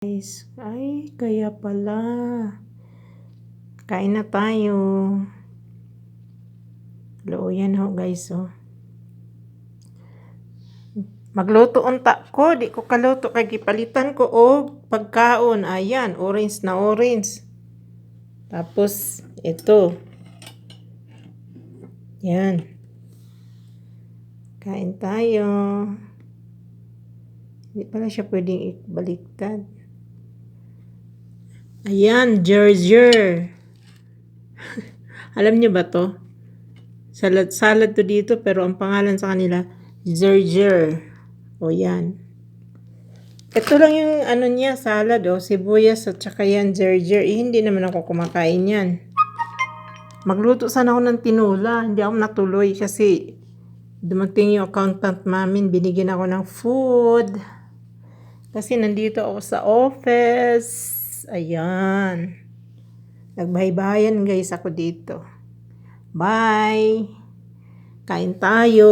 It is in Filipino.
Guys, ay, kaya pala. Kain na tayo. Hello, yan ho guys, oh. Magluto unta ko, di ko kaluto kay gipalitan ko og pagkaon. Ayan, orange na orange. Tapos ito. Yan. Kain tayo. Hindi pala siya pwedeng ibaliktad. Ayan, Gerger. Alam niyo ba to? Salad, salad to dito pero ang pangalan sa kanila, Gerger. O yan. Ito lang yung ano niya, salad o, sibuyas at saka yan, Gerger. Eh, hindi naman ako kumakain yan. Magluto sana ako ng tinula. Hindi ako natuloy kasi dumating yung accountant mamin, binigyan ako ng food. Kasi nandito ako sa office. Ayan. Nagbahay-bahayan guys ako dito. Bye! Kain tayo!